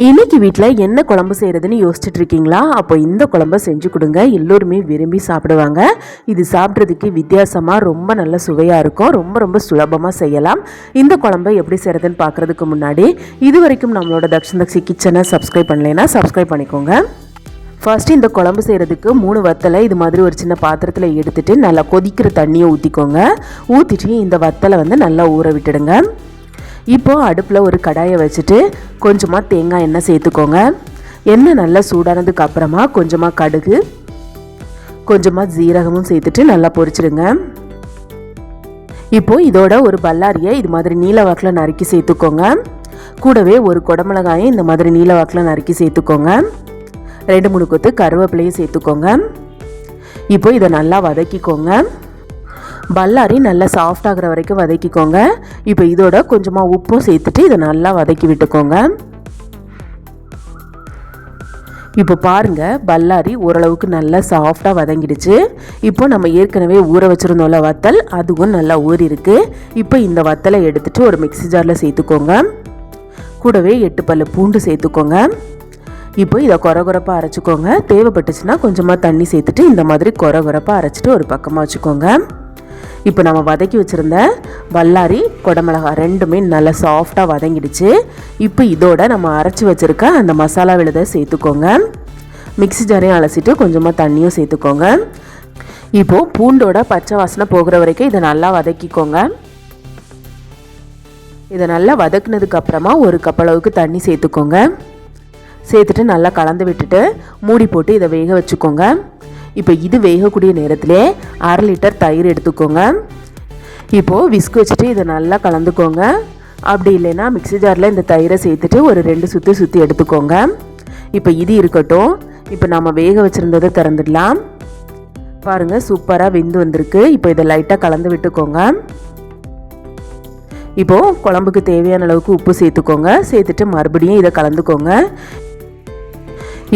இன்னைக்கு வீட்டில் என்ன குழம்பு செய்கிறதுன்னு யோசிச்சுட்டு இருக்கீங்களா அப்போ இந்த குழம்ப செஞ்சு கொடுங்க. எல்லோருமே விரும்பி சாப்பிடுவாங்க. இது சாப்பிட்றதுக்கு வித்தியாசமாக ரொம்ப நல்ல சுவையாக இருக்கும். ரொம்ப ரொம்ப சுலபமாக செய்யலாம். இந்த குழம்பை எப்படி செய்கிறதுன்னு பார்க்குறதுக்கு முன்னாடி இது வரைக்கும் நம்மளோட தக்ஷன் தக்ஷி கிச்சனை சப்ஸ்கிரைப் பண்ணலைன்னா சப்ஸ்கிரைப் பண்ணிக்கோங்க. ஃபஸ்ட்டு இந்த குழம்பு செய்கிறதுக்கு மூணு வத்தலை இது மாதிரி ஒரு சின்ன பாத்திரத்தில் எடுத்துகிட்டு நல்லா கொதிக்கிற தண்ணியை ஊற்றிக்கோங்க ஊற்றிட்டு இந்த வத்தலை வந்து நல்லா ஊற விட்டுடுங்க. இப்போது அடுப்பில் ஒரு கடாயை வச்சுட்டு கொஞ்சமாக தேங்காய் எண்ணெய் சேர்த்துக்கோங்க. எண்ணெய் நல்லா சூடானதுக்கு அப்புறமா கொஞ்சமாக கடுகு கொஞ்சமாக ஜீரகமும் சேர்த்துட்டு நல்லா பொரிச்சிடுங்க. இப்போது இதோட ஒரு பல்லாரியை இது மாதிரி நீல வாக்கில் நறுக்கி சேர்த்துக்கோங்க. கூடவே ஒரு குடமிளகாயை இந்த மாதிரி நீல வாக்கில் நறுக்கி சேர்த்துக்கோங்க. ரெண்டு மூணு கொத்து கருவேப்பிலையும் சேர்த்துக்கோங்க. இப்போ இதை நல்லா வதக்கிக்கோங்க. பல்லாரி நல்லா சாஃப்ட் ஆகிற வரைக்கும் வதக்கிக்கோங்க. இப்போ இதோட கொஞ்சமாக உப்பும் சேர்த்துட்டு இதை நல்லா வதக்கி விட்டுக்கோங்க. இப்போ பாருங்க பல்லாரி ஓரளவுக்கு நல்லா சாஃப்டாக வதங்கிடுச்சு. இப்போ நம்ம ஏற்கனவே ஊற வச்சுருந்தோம்ல வத்தல் அதுவும் நல்லா ஊறி இருக்கு இப்போ இந்த வத்தலை எடுத்துகிட்டு ஒரு மிக்சி ஜாரில் சேர்த்துக்கோங்க. கூடவே எட்டு பல்லு பூண்டு சேர்த்துக்கோங்க. இப்போ இதை குறகுறப்பாக அரைச்சிக்கோங்க. தேவைப்பட்டுச்சுன்னா கொஞ்சமாக தண்ணி சேர்த்துட்டு இந்த மாதிரி குறகுறப்பாக அரைச்சிட்டு ஒரு பக்கமாக வச்சுக்கோங்க. இப்போ நம்ம வதக்கி வச்சுருந்த வல்லாரி கொடமிளகா ரெண்டுமே நல்லா சாஃப்டாக வதங்கிடுச்சு. இப்போ இதோட நம்ம அரைச்சி வச்சுருக்க அந்த மசாலா விழுதை சேர்த்துக்கோங்க. மிக்ஸி ஜாரையும் அலசிட்டு கொஞ்சமாக தண்ணியும் சேர்த்துக்கோங்க. இப்போது பூண்டோட பச்சை வாசனை போகிற வரைக்கும் இதை நல்லா வதக்கிக்கோங்க. இதை நல்லா வதக்குனதுக்கு அப்புறமா ஒரு கப் அளவுக்கு தண்ணி சேர்த்துக்கோங்க. சேர்த்துட்டு நல்லா கலந்து விட்டுட்டு மூடி போட்டு இதை வேக வச்சுக்கோங்க. இப்போ இது வேகக்கூடிய நேரத்திலே அரை லிட்டர் தயிர் எடுத்துக்கோங்க. இப்போது விஸ்க் வச்சுட்டு இதை நல்லா கலந்துக்கோங்க. அப்படி இல்லைன்னா மிக்ஸி ஜாரில் இந்த தயிரை சேர்த்துட்டு ஒரு ரெண்டு சுற்றி சுற்றி எடுத்துக்கோங்க. இப்போ இது இருக்கட்டும். இப்போ நம்ம வேக வச்சுருந்ததை திறந்துடலாம். பாருங்கள் சூப்பராக வெந்து வந்திருக்கு. இப்போ இதை லைட்டாக கலந்து விட்டுக்கோங்க. இப்போது குழம்புக்கு தேவையான அளவுக்கு உப்பு சேர்த்துக்கோங்க. சேர்த்துட்டு மறுபடியும் இதை கலந்துக்கோங்க.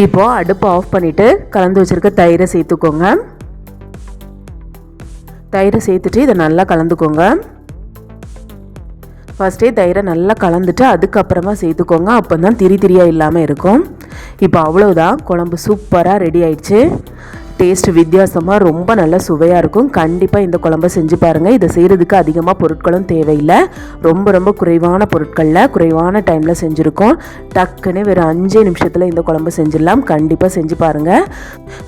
இப்போது அடுப்பை ஆஃப் பண்ணிவிட்டு கலந்து வச்சுருக்க தயிரை சேர்த்துக்கோங்க. தயிரை சேர்த்துட்டு இதை நல்லா கலந்துக்கோங்க. ஃபஸ்ட்டே தயிரை நல்லா கலந்துட்டு அதுக்கப்புறமா சேர்த்துக்கோங்க. அப்போ தான் திரி திரியாக இல்லாமல் இருக்கும். இப்போ அவ்வளோதான் குழம்பு சூப்பராக ரெடி ஆயிடுச்சு. டேஸ்ட் வித்தியாசமாக ரொம்ப நல்ல சுவையாக இருக்கும். கண்டிப்பாக இந்த குழம்பை செஞ்சு பாருங்கள் இதை செய்கிறதுக்கு அதிகமாக பொருட்களும் தேவையில்லை. ரொம்ப ரொம்ப குறைவான பொருட்களில் குறைவான டைமில் செஞ்சுருக்கோம். டக்குன்னு வெறும் அஞ்சே நிமிஷத்தில் இந்த குழம்பு செஞ்சிடலாம். கண்டிப்பாக செஞ்சு பாருங்கள்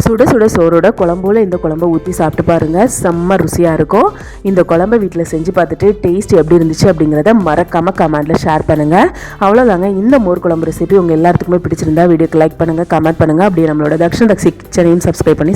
சுட சுட சோறோட குழம்புல இந்த குழம்பை ஊற்றி சாப்பிட்டு பாருங்கள் செம்ம ருசியாக இருக்கும். இந்த குழம்பை வீட்டில் செஞ்சு பார்த்துட்டு டேஸ்ட் எப்படி இருந்துச்சு அப்படிங்கிறத மறக்காமல் கமெண்ட்டில் ஷேர் பண்ணுங்கள் அவ்வளோதாங்க இந்த மோர் குழம்பு ரெசிபி உங்கள் எல்லாத்துக்குமே பிடிச்சிருந்தா வீடியோக்கு லைக் பண்ணுங்கள் கமெண்ட் பண்ணுங்கள் அப்படியே நம்மளோட தக்ஷன் தக்ஷி கிச்சனையும் சப்ஸ்கிரைப் பண்ணி